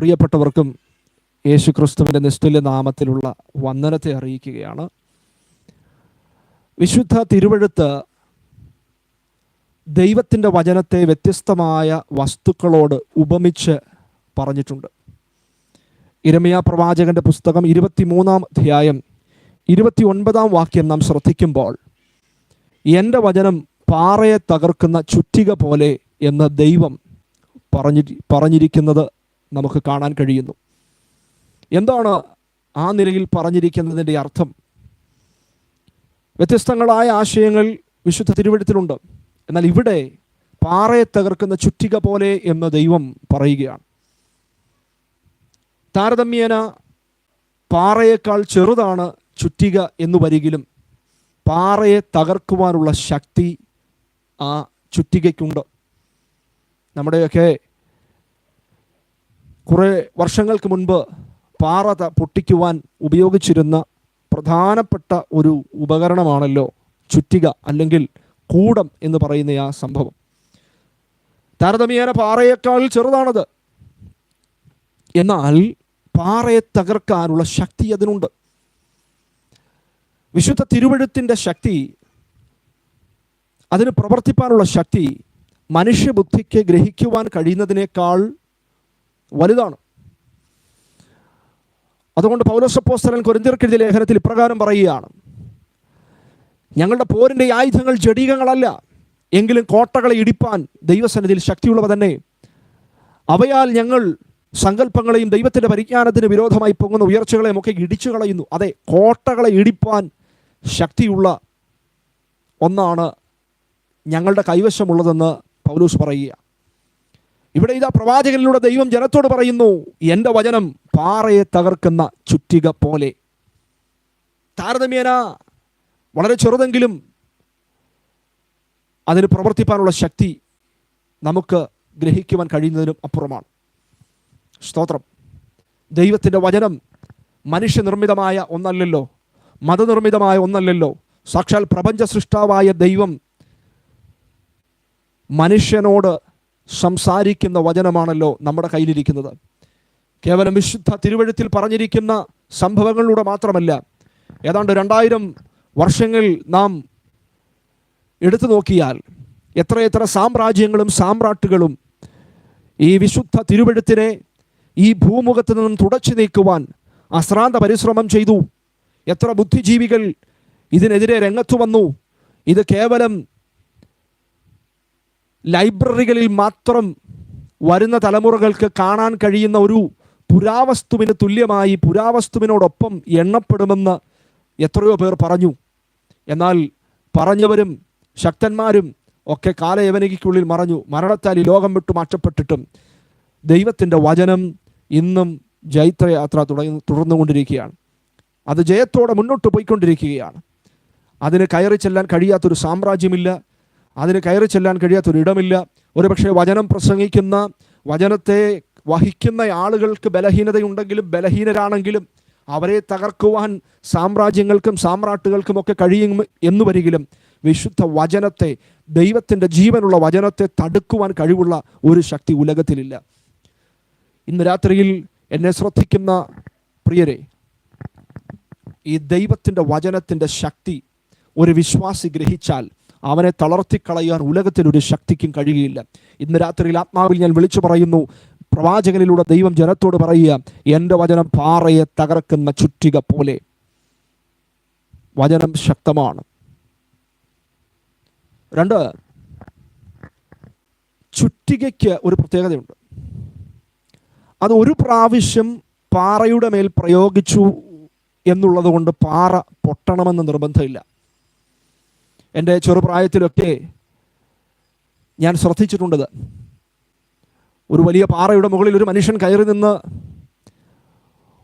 പ്രിയപ്പെട്ടവർക്കും യേശു ക്രിസ്തുവിന്റെ നിസ്തുല്യ നാമത്തിലുള്ള വന്ദനത്തെ അറിയിക്കുകയാണ്. വിശുദ്ധ തിരുവഴുത്ത് ദൈവത്തിന്റെ വചനത്തെ വ്യത്യസ്തമായ വസ്തുക്കളോട് ഉപമിച്ച് പറഞ്ഞിട്ടുണ്ട്. ഇരമയ പ്രവാചകന്റെ പുസ്തകം ഇരുപത്തിമൂന്നാം അധ്യായം ഇരുപത്തി ഒൻപതാം വാക്യം നാം ശ്രദ്ധിക്കുമ്പോൾ എന്റെ വചനം പാറയെ തകർക്കുന്ന ചുറ്റിക പോലെ എന്ന് ദൈവം പറഞ്ഞി പറഞ്ഞിരിക്കുന്നത് നമുക്ക് കാണാൻ കഴിയുന്നു. എന്താണ് ആ നിലയിൽ പറഞ്ഞിരിക്കുന്നതിന്റെ അർത്ഥം? വ്യത്യസ്തങ്ങളായ ആശയങ്ങൾ വിശുദ്ധ തിരുവഴുത്തിലുണ്ട്. എന്നാൽ ഇവിടെ പാറയെ തകർക്കുന്ന ചുറ്റിക പോലെ എന്ന് ദൈവം പറയുകയാണ്. താരതമ്യേന പാറയേക്കാൾ ചെറുതാണ് ചുറ്റിക എന്ന് വരികിലും പാറയെ തകർക്കുവാനുള്ള ശക്തി ആ ചുറ്റികയ്ക്കുണ്ട്. നമ്മുടെയൊക്കെ കുറേ വർഷങ്ങൾക്ക് മുൻപ് പാറ പൊട്ടിക്കുവാൻ ഉപയോഗിച്ചിരുന്ന പ്രധാനപ്പെട്ട ഒരു ഉപകരണമാണല്ലോ ചുറ്റിക അല്ലെങ്കിൽ കൂടം എന്ന് പറയുന്ന ആ സംഭവം. താരതമ്യേന പാറയേക്കാൾ ചെറുതാണത്. എന്നാൽ പാറയെ തകർക്കാനുള്ള ശക്തി അതിനുണ്ട്. വിശുദ്ധ തിരുവഴുത്തിന്റെ ശക്തി അതിന് പ്രവർത്തിപ്പാനുള്ള ശക്തി മനുഷ്യബുദ്ധിക്ക് ഗ്രഹിക്കുവാൻ കഴിയുന്നതിനേക്കാൾ വലുതാണ്. അതുകൊണ്ട് പൗലോസപ്പോസ്തലൻ കൊരിന്തിർക്കെഴുതിയ ലേഖനത്തിൽ ഇപ്രകാരം പറയുകയാണ്. ഞങ്ങളുടെ പോരിന്റെ ആയുധങ്ങൾ ജടീകങ്ങളല്ല എങ്കിലും കോട്ടകളെ ഇടിപ്പാൻ ദൈവസന്നിധിയിൽ ശക്തിയുള്ളവ തന്നെ. അവയാൽ ഞങ്ങൾ സങ്കല്പങ്ങളെയും ദൈവത്തിന്റെ പരിജ്ഞാനത്തിന് വിരോധമായി പൊങ്ങുന്ന ഉയർച്ചകളെയും ഒക്കെ ഇടിച്ചു കളയുന്നു. അതെ കോട്ടകളെ ഇടിപ്പാൻ ശക്തിയുള്ള ഒന്നാണ് ഞങ്ങളുടെ കൈവശമുള്ളതെന്ന് പൗലൂസ് പറയുക. ഇവിടെ ഇതാ പ്രവാചകനിലൂടെ ദൈവം ജനത്തോട് പറയുന്നു എന്റെ വചനം പാറയെ തകർക്കുന്ന ചുറ്റിക പോലെ. താരതമ്യേന വളരെ ചെറുതെങ്കിലും അതിന് പ്രവർത്തിപ്പാനുള്ള ശക്തി നമുക്ക് ഗ്രഹിക്കുവാൻ കഴിയുന്നതിനും അപ്പുറമാണ്. സ്തോത്രം. ദൈവത്തിന്റെ വചനം മനുഷ്യനിർമ്മിതമായ ഒന്നല്ലല്ലോ മതനിർമ്മിതമായ ഒന്നല്ലല്ലോ. സാക്ഷാൽ പ്രപഞ്ച സൃഷ്ടാവായ ദൈവം മനുഷ്യനോട് സംസാരിക്കുന്ന വചനമാണല്ലോ നമ്മുടെ കയ്യിലിരിക്കുന്നത്. കേവലം വിശുദ്ധ തിരുവഴുത്തിൽ പറഞ്ഞിരിക്കുന്ന സംഭവങ്ങളിലൂടെ മാത്രമല്ല ഏതാണ്ട് രണ്ടായിരം വർഷങ്ങൾ നാം എടുത്തു നോക്കിയാൽ എത്രയെത്ര സാമ്രാജ്യങ്ങളും സാമ്രാട്ടുകളും ഈ വിശുദ്ധ തിരുവഴുത്തിനെ ഈ ഭൂമുഖത്ത് നിന്നും തുടച്ചു നീക്കുവാൻ അശ്രാന്ത പരിശ്രമം ചെയ്തു. എത്ര ബുദ്ധിജീവികൾ ഇതിനെതിരെ രംഗത്തു വന്നു. ഇത് കേവലം ലൈബ്രറികളിൽ മാത്രം വരുന്ന തലമുറകൾക്ക് കാണാൻ കഴിയുന്ന ഒരു പുരാവസ്തുവിന് തുല്യമായി പുരാവസ്തുവിനോടൊപ്പം എണ്ണപ്പെടുമെന്ന് എത്രയോ പേർ പറഞ്ഞു. എന്നാൽ പറഞ്ഞവരും ശക്തന്മാരും ഒക്കെ കാലയവനികയ്ക്കുള്ളിൽ മറഞ്ഞു. മരണത്താൽ ഈ ലോകം വിട്ടു മാറ്റപ്പെട്ടിട്ടും ദൈവത്തിന്റെ വചനം ഇന്നും ജൈത്രയാത്ര തുടങ്ങി തുടർന്നുകൊണ്ടിരിക്കുകയാണ്. അത് ജയത്തോടെ മുന്നോട്ട് പോയിക്കൊണ്ടിരിക്കുകയാണ്. അതിന് കയറി ചെല്ലാൻ കഴിയാത്തൊരു സാമ്രാജ്യമില്ല. അതിന് കയറി ചെല്ലാൻ കഴിയാത്തൊരിടമില്ല. ഒരുപക്ഷെ വചനം പ്രസംഗിക്കുന്ന വചനത്തെ വഹിക്കുന്ന ആളുകൾക്ക് ബലഹീനതയുണ്ടെങ്കിലും ബലഹീനരാണെങ്കിലും അവരെ തകർക്കുവാൻ സാമ്രാജ്യങ്ങൾക്കും സാമ്രാട്ടുകൾക്കും ഒക്കെ കഴിയും എന്ന് വരികിലും വിശുദ്ധ വചനത്തെ ദൈവത്തിന്റെ ജീവനുള്ള വചനത്തെ തടുക്കുവാൻ കഴിവുള്ള ഒരു ശക്തി ഉലകത്തിലില്ല. ഇന്ന് രാത്രിയിൽ എന്നെ ശ്രദ്ധിക്കുന്ന പ്രിയരെ ഈ ദൈവത്തിന്റെ വചനത്തിന്റെ ശക്തി ഒരു വിശ്വാസി ഗ്രഹിച്ചാൽ അവനെ തളർത്തിക്കളയാൻ ഉലകത്തിലൊരു ശക്തിക്കും കഴിയുകയില്ല. ഇന്ന് രാത്രിയിൽ ആത്മാവിൽ ഞാൻ വിളിച്ചു പറയുന്നു. പ്രവാചകനിലൂടെ ദൈവം ജനത്തോട് പറയുക എന്റെ വചനം പാറയെ തകർക്കുന്ന ചുറ്റിക പോലെ. വചനം ശക്തമാണ്. രണ്ട് ചുറ്റികയ്ക്ക് ഒരു പ്രത്യേകതയുണ്ട്. അത് ഒരു പ്രാവശ്യം പാറയുടെ മേൽ പ്രയോഗിച്ചു എന്നുള്ളത് കൊണ്ട് പാറ പൊട്ടണമെന്ന് നിർബന്ധമില്ല. എന്റെ ചെറുപ്രായത്തിലൊക്കെ ഞാൻ ശ്രദ്ധിച്ചിട്ടുണ്ടത്. ഒരു വലിയ പാറയുടെ മുകളിൽ ഒരു മനുഷ്യൻ കയറി നിന്ന്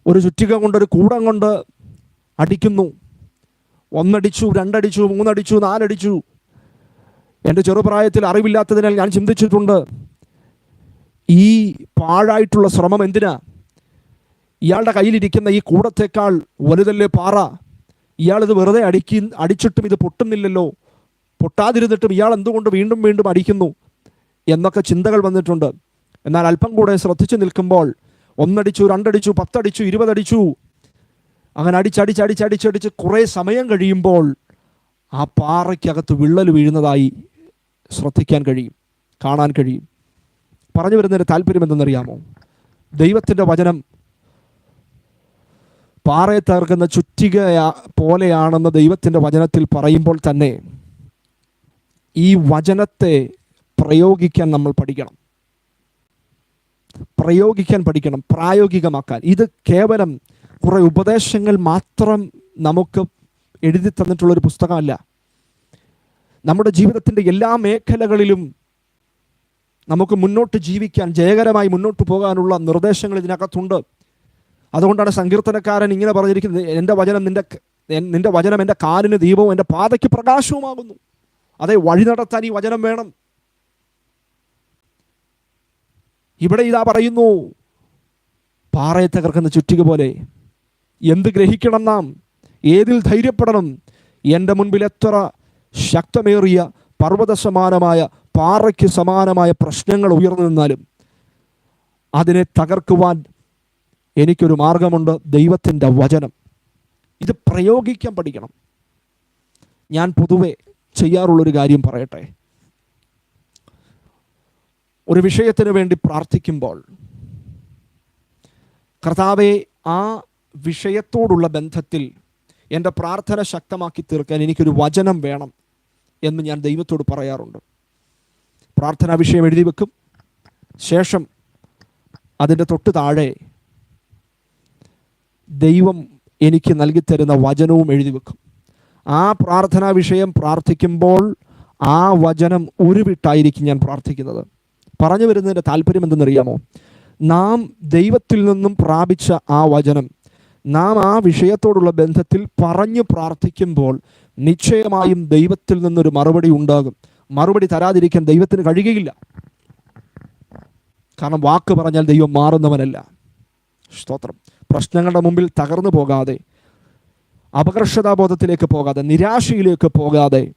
ഒരു ചുറ്റിക കൊണ്ട് ഒരു കൂടം കൊണ്ട് അടിക്കുന്നു. ഒന്നടിച്ചു രണ്ടടിച്ചു മൂന്നടിച്ചു നാലടിച്ചു. എന്റെ ചെറുപ്രായത്തിൽ അറിവില്ലാത്തതിനാൽ ഞാൻ ചിന്തിച്ചിട്ടുണ്ട് ഈ പാഴായിട്ടുള്ള ശ്രമം എന്തിനാ? ഇയാളുടെ കയ്യിലിരിക്കുന്ന ഈ കൂടത്തേക്കാൾ വലുതല്ലേ പാറ? ഇയാളിത് വെറുതെ അടിക്കി അടിച്ചിട്ടും ഇത് പൊട്ടുന്നില്ലല്ലോ. പൊട്ടാതിരുന്നിട്ടും ഇയാൾ എന്തുകൊണ്ട് വീണ്ടും വീണ്ടും അടിക്കുന്നു എന്നൊക്കെ ചിന്തകൾ വന്നിട്ടുണ്ട്. എന്നാൽ അല്പം കൂടെ ശ്രദ്ധിച്ചു നിൽക്കുമ്പോൾ ഒന്നടിച്ചു രണ്ടടിച്ചു പത്തടിച്ചു ഇരുപതടിച്ചു. അങ്ങനെ അടിച്ചടിച്ചടിച്ചടിച്ചടിച്ച് കുറേ സമയം കഴിയുമ്പോൾ ആ പാറയ്ക്കകത്ത് വിള്ളൽ വീഴുന്നതായി ശ്രദ്ധിക്കാൻ കഴിയും കാണാൻ കഴിയും. പറഞ്ഞു വരുന്നതിന്റെ താല്പര്യം എന്തെന്നറിയാമോ? ദൈവത്തിന്റെ വചനം പാറയെ തകർക്കുന്ന ചുറ്റിക പോലെയാണെന്ന് ദൈവത്തിന്റെ വചനത്തിൽ പറയുമ്പോൾ തന്നെ ഈ വചനത്തെ പ്രയോഗിക്കാൻ നമ്മൾ പഠിക്കണം. പ്രയോഗിക്കാൻ പഠിക്കണം പ്രായോഗികമാക്കാൻ. ഇത് കേവലം കുറേ ഉപദേശങ്ങൾ മാത്രം നമുക്ക് എഴുതി തന്നിട്ടുള്ളൊരു പുസ്തകമല്ല. നമ്മുടെ ജീവിതത്തിന്റെ എല്ലാ മേഖലകളിലും നമുക്ക് മുന്നോട്ട് ജീവിക്കാൻ ജയകരമായി മുന്നോട്ട് പോകാനുള്ള നിർദ്ദേശങ്ങൾ ഇതിനകത്തുണ്ട്. അതുകൊണ്ടാണ് സങ്കീർത്തനക്കാരൻ ഇങ്ങനെ പറഞ്ഞിരിക്കുന്നത് എന്റെ വചനം നിന്റെ നിന്റെ വചനം എന്റെ കാലിന് ദീപവും എന്റെ പാതയ്ക്ക് പ്രകാശവുമാകുന്നു. അതേ വഴി നടത്താൻ ഈ വചനം വേണം. ഇവിടെ ഇതാ പറയുന്നു പാറയെ തകർക്കുന്ന ചുറ്റിക പോലെ എന്ത് ഗ്രഹിക്കണം നാം? ഏതിൽ ധൈര്യപ്പെടണം? എന്റെ മുൻപിൽ എത്ര ശക്തമേറിയ പർവത സമാനമായ പാറയ്ക്ക് സമാനമായ പ്രശ്നങ്ങൾ ഉയർന്നു നിന്നാലും അതിനെ തകർക്കുവാൻ എനിക്കൊരു മാർഗമുണ്ട് ദൈവത്തിന്റെ വചനം. ഇത് പ്രയോഗിക്കാൻ പഠിക്കണം. ഞാൻ പൊതുവെ ചെയ്യാറുള്ളൊരു കാര്യം പറയട്ടെ. ഒരു വിഷയത്തിന് വേണ്ടി പ്രാർത്ഥിക്കുമ്പോൾ കർത്താവെ ആ വിഷയത്തോടുള്ള ബന്ധത്തിൽ എന്റെ പ്രാർത്ഥന ശക്തമാക്കി തീർക്കാൻ എനിക്കൊരു വചനം വേണം എന്ന് ഞാൻ ദൈവത്തോട് പറയാറുണ്ട്. പ്രാർത്ഥനാ വിഷയം എഴുതി വെക്കും. ശേഷം അതിന്റെ തൊട്ട് താഴെ ദൈവം എനിക്ക് നൽകിത്തരുന്ന വചനവും എഴുതി വെക്കും. ആ പ്രാർത്ഥനാ വിഷയം പ്രാർത്ഥിക്കുമ്പോൾ ആ വചനം ഉരുവിട്ടായിരിക്കും ഞാൻ പ്രാർത്ഥിക്കുന്നത്. പറഞ്ഞു വരുന്നതിന്റെ താല്പര്യം എന്തെന്നറിയാമോ? നാം ദൈവത്തിൽ നിന്നും പ്രാപിച്ച ആ വചനം നാം ആ വിഷയത്തോടുള്ള ബന്ധത്തിൽ പറഞ്ഞു പ്രാർത്ഥിക്കുമ്പോൾ നിശ്ചയമായും ദൈവത്തിൽ നിന്നൊരു മറുപടി ഉണ്ടാകും. മറുപടി തരാതിരിക്കാൻ ദൈവത്തിന് കഴിയുകയില്ല. കാരണം വാക്ക് പറഞ്ഞാൽ ദൈവം മാറുന്നവനല്ല. സ്തോത്രം. പ്രശ്നങ്ങളുടെ മുമ്പിൽ തകർന്നു പോകാതെ അപകർഷതാബോധത്തിലേക്ക് പോകാതെ നിരാശയിലേക്ക് പോകാതെ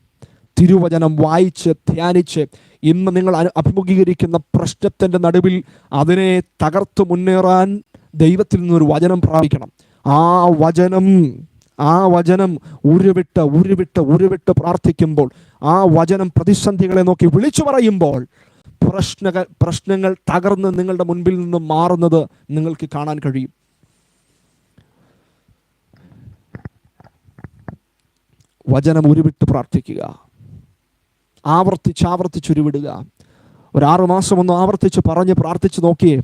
തിരുവചനം വായിച്ച് ധ്യാനിച്ച് ഇന്ന് നിങ്ങൾ അഭിമുഖീകരിക്കുന്ന പ്രശ്നത്തിന്റെ നടുവിൽ അതിനെ തകർത്ത് മുന്നേറാൻ ദൈവത്തിൽ നിന്നൊരു വചനം പ്രാപിക്കണം. ആ വചനം ആ വചനം ഉരുവിട്ട് ഉരുവിട്ട് ഉരുവിട്ട് പ്രാർത്ഥിക്കുമ്പോൾ ആ വചനം പ്രതിസന്ധികളെ നോക്കി വിളിച്ചു പറയുമ്പോൾ പ്രശ്ന പ്രശ്നങ്ങൾ തകർന്ന് നിങ്ങളുടെ മുൻപിൽ നിന്ന് മാറുന്നത് നിങ്ങൾക്ക് കാണാൻ കഴിയും. വചനം ഉരുവിട്ട് പ്രാർത്ഥിക്കുക. ആവർത്തിച്ച് ആവർത്തിച്ചുരുവിടുക ഉരുവിടുക. ഒരു ആറു മാസം ഒന്ന് ആവർത്തിച്ച് പറഞ്ഞ് പ്രാർത്ഥിച്ച് നോക്കിയേ.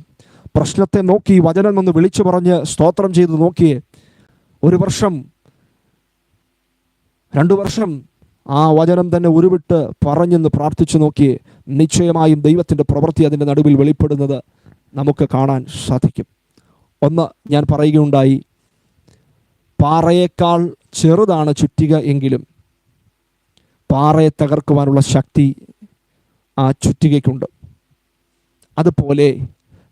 പ്രശ്നത്തെ നോക്കി വചനം ഒന്ന് വിളിച്ചു പറഞ്ഞ് സ്തോത്രം ചെയ്ത് നോക്കിയേ. ഒരു വർഷം രണ്ടു വർഷം ആ വചനം തന്നെ ഉരുവിട്ട് പറഞ്ഞെന്ന് പ്രാർത്ഥിച്ചു നോക്കിയേ. നിശ്ചയമായും ദൈവത്തിന്റെ പ്രവൃത്തി അതിന്റെ നടുവിൽ വെളിപ്പെടുന്നത് നമുക്ക് കാണാൻ സാധിക്കും. ഒന്ന് ഞാൻ പറയുകയുണ്ടായി. പാറയേക്കാൾ ചെറുതാണ് ചുറ്റിക എങ്കിലും പാറയെ തകർക്കുവാനുള്ള ശക്തി ആ ചുറ്റികയ്ക്കുണ്ട്. അതുപോലെ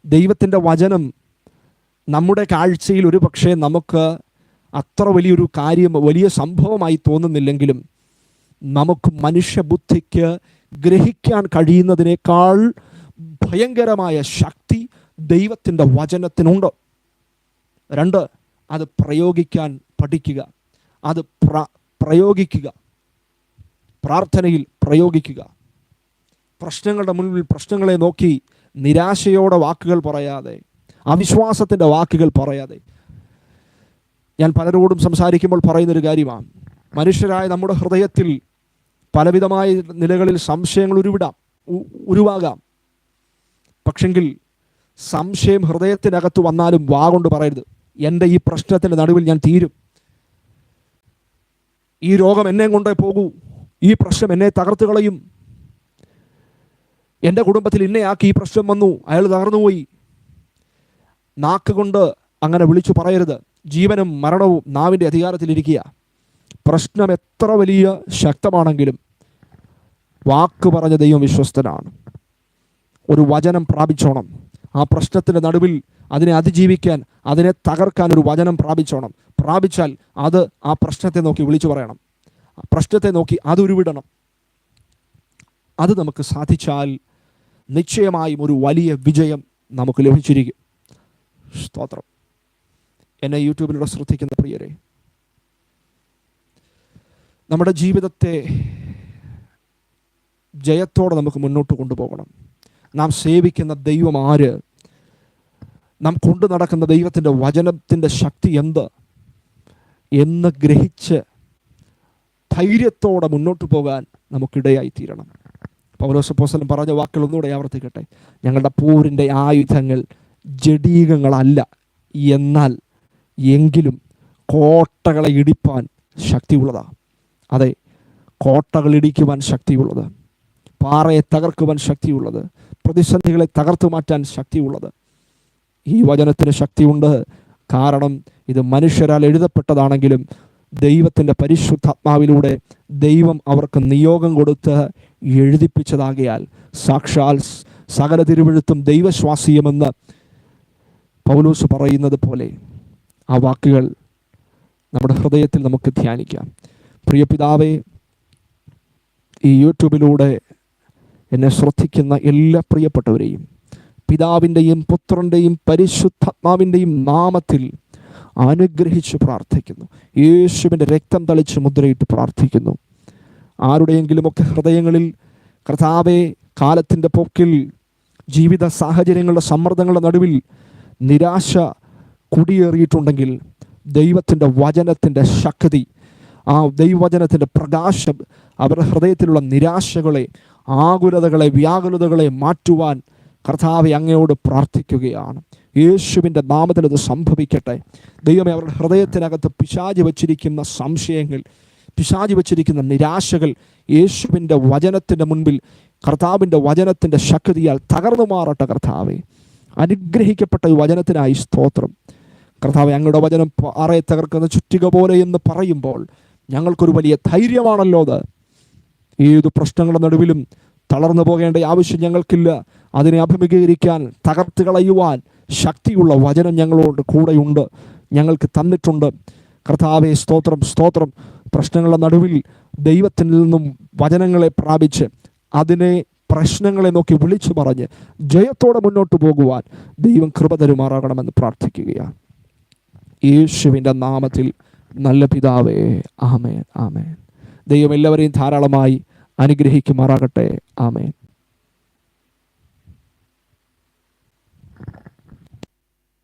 ദൈവത്തിന്റെ വചനം നമ്മുടെ കാഴ്ചയിൽ ഒരു പക്ഷേ നമുക്ക് അത്ര വലിയൊരു കാര്യം വലിയ സംഭവമായി തോന്നുന്നില്ലെങ്കിലും നമുക്ക് മനുഷ്യബുദ്ധിക്ക് ഗ്രഹിക്കാൻ കഴിയുന്നതിനേക്കാൾ ഭയങ്കരമായ ശക്തി ദൈവത്തിന്റെ വചനത്തിനുണ്ട്. രണ്ട് അത് പ്രയോഗിക്കാൻ പഠിക്കുക. അത് പ്ര പ്രയോഗിക്കുക. പ്രാർത്ഥനയിൽ പ്രയോഗിക്കുക. പ്രശ്നങ്ങളുടെ മുൻപിൽ പ്രശ്നങ്ങളെ നോക്കി നിരാശയോടെ വാക്കുകൾ പറയാതെ അവിശ്വാസത്തിന്റെ വാക്കുകൾ പറയാതെ. ഞാൻ പലരോടും സംസാരിക്കുമ്പോൾ പറയുന്നൊരു കാര്യമാണ്. മനുഷ്യരായ നമ്മുടെ ഹൃദയത്തിൽ പലവിധമായ നിലകളിൽ സംശയങ്ങൾ ഉരുവിടാം ഉരുവാകാം. പക്ഷെങ്കിൽ സംശയം ഹൃദയത്തിനകത്ത് വന്നാലും വാ കൊണ്ട് പറയരുത്. എന്റെ ഈ പ്രശ്നത്തിന്റെ നടുവിൽ ഞാൻ തീരും. ഈ രോഗം എന്നെ കൊണ്ടേ പോകൂ. ഈ പ്രശ്നം എന്നെ തകർത്ത് കളയും. എന്റെ കുടുംബത്തിൽ ഇന്നയാക്കി ഈ പ്രശ്നം വന്നു. അയാൾ തകർന്നുപോയി നാക്ക് കൊണ്ട് അങ്ങനെ വിളിച്ചു പറയരുത്. ജീവനും മരണവും നാവിന്റെ അധികാരത്തിലിരിക്കുക പ്രശ്നം എത്ര വലിയ ശക്തമാണെങ്കിലും വാക്ക് പറഞ്ഞ ദൈവം വിശ്വസ്തനാണ്. ഒരു വചനം പ്രാപിച്ചോണം. ആ പ്രശ്നത്തിന്റെ നടുവിൽ അതിനെ അതിജീവിക്കാൻ അതിനെ തകർക്കാൻ ഒരു വചനം പ്രാപിച്ചോണം. പ്രാപിച്ചാൽ അത് ആ പ്രശ്നത്തെ നോക്കി വിളിച്ചു പറയണം. പ്രശ്നത്തെ നോക്കി അത് ഉരുവിടണം അത് നമുക്ക് സാധിച്ചാൽ നിശ്ചയമായും ഒരു വലിയ വിജയം നമുക്ക് ലഭിച്ചിരിക്കും. സ്തോത്രം. എന്നെ യൂട്യൂബിലൂടെ ശ്രദ്ധിക്കുന്ന പ്രിയരെ നമ്മുടെ ജീവിതത്തെ ജയത്തോടെ നമുക്ക് മുന്നോട്ട് കൊണ്ടുപോകണം. നാം സേവിക്കുന്ന ദൈവം ആര്? നാം കൊണ്ടു നടക്കുന്ന ദൈവത്തിന്റെ വചനത്തിന്റെ ശക്തി എന്ത്? എന്ന് ഗ്രഹിച്ച് ധൈര്യത്തോടെ മുന്നോട്ട് പോകാൻ നമുക്കിടയായി തീരണം. പൗലോസപ്പോസലം പറഞ്ഞ വാക്കുകൾ ഒന്നുകൂടെ ആവർത്തിക്കട്ടെ. ഞങ്ങളുടെ പോരിന്റെ ആയുധങ്ങൾ ജഡീകങ്ങളല്ല. എന്നാൽ എങ്കിലും കോട്ടകളെ ഇടിപ്പാൻ ശക്തിയുള്ളതാണ് അതെ കോട്ടകൾ ഇടിക്കുവാൻ പാറയെ തകർക്കുവാൻ ശക്തിയുള്ളത്. പ്രതിസന്ധികളെ തകർത്തു മാറ്റാൻ ശക്തിയുള്ളത്. ഈ വചനത്തിന് ശക്തിയുണ്ട്. കാരണം ഇത് മനുഷ്യരാൽ എഴുതപ്പെട്ടതാണെങ്കിലും ദൈവത്തിന്റെ പരിശുദ്ധാത്മാവിലൂടെ ദൈവം അവർക്ക് നിയോഗം കൊടുത്ത് എഴുതിപ്പിച്ചതാകിയാൽ സാക്ഷാൽ സകല തിരുവഴുത്തും ദൈവശ്വാസീയമെന്ന് പൗലൂസ് പറയുന്നത് പോലെ ആ വാക്കുകൾ നമ്മുടെ ഹൃദയത്തിൽ നമുക്ക് ധ്യാനിക്കാം. പ്രിയ പിതാവേ ഈ യൂട്യൂബിലൂടെ എന്നെ ശ്രദ്ധിക്കുന്ന എല്ലാ പ്രിയപ്പെട്ടവരെയും പിതാവിന്റെയും പുത്രന്റെയും പരിശുദ്ധാത്മാവിന്റെയും നാമത്തിൽ അനുഗ്രഹിച്ച് പ്രാർത്ഥിക്കുന്നു. യേശുവിന്റെ രക്തം തളിച്ച് മുദ്രയിട്ട് പ്രാർത്ഥിക്കുന്നു. ആരുടെയെങ്കിലുമൊക്കെ ഹൃദയങ്ങളിൽ കർത്താവെ കാലത്തിന്റെ പോക്കിൽ ജീവിത സാഹചര്യങ്ങളുടെ സമ്മർദ്ദങ്ങളുടെ നടുവിൽ നിരാശ കുടിയേറിയിട്ടുണ്ടെങ്കിൽ ദൈവത്തിന്റെ വചനത്തിന്റെ ശക്തി ആ ദൈവവചനത്തിന്റെ പ്രകാശം അവരുടെ ഹൃദയത്തിലുള്ള നിരാശകളെ ആകുലതകളെ വ്യാകുലതകളെ മാറ്റുവാൻ കർത്താവെ അങ്ങയോട് പ്രാർത്ഥിക്കുകയാണ്. യേശുവിന്റെ നാമത്തിൽ അത് സംഭവിക്കട്ടെ. ദൈവമേ അവരുടെ ഹൃദയത്തിനകത്ത് പിശാചി വച്ചിരിക്കുന്ന സംശയങ്ങൾ പിശാചി വച്ചിരിക്കുന്ന നിരാശകൾ യേശുവിന്റെ വചനത്തിന്റെ മുൻപിൽ കർത്താവിന്റെ വചനത്തിന്റെ ശക്തിയാൽ തകർന്നു മാറട്ടെ കർത്താവെ. അനുഗ്രഹിക്കപ്പെട്ട ഈ വചനത്തിനായി സ്തോത്രം. കർത്താവ് ഞങ്ങളുടെ വചനം അറയെ തകർക്കുന്ന ചുറ്റിക പോലെ എന്ന് പറയുമ്പോൾ ഞങ്ങൾക്കൊരു വലിയ ധൈര്യമാണല്ലോ അത്. ഏതു പ്രശ്നങ്ങളുടെ നടുവിലും തളർന്നു പോകേണ്ട ആവശ്യം ഞങ്ങൾക്കില്ല. അതിനെ അഭിമുഖീകരിക്കാൻ തകർത്ത് കളയുവാൻ ശക്തിയുള്ള വചനം ഞങ്ങളോട് കൂടെയുണ്ട്. ഞങ്ങൾക്ക് തന്നിട്ടുണ്ട്. കർത്താവെ സ്തോത്രം സ്തോത്രം. പ്രശ്നങ്ങളുടെ നടുവിൽ ദൈവത്തിൽ നിന്നും വചനങ്ങളെ പ്രാപിച്ച് അതിനെ പ്രശ്നങ്ങളെ നോക്കി വിളിച്ചു പറഞ്ഞ് ജയത്തോടെ മുന്നോട്ട് പോകുവാൻ ദൈവം കൃപ തരുമാറാകണമെന്ന് പ്രാർത്ഥിക്കുകയാണ്. യേശുവിന്റെ നാമത്തിൽ നല്ല പിതാവേ ആമേൻ ആമേൻ. ദൈവം എല്ലാവരെയും ധാരാളമായി അനുഗ്രഹിക്കുമാറാകട്ടെ. ആമേൻ.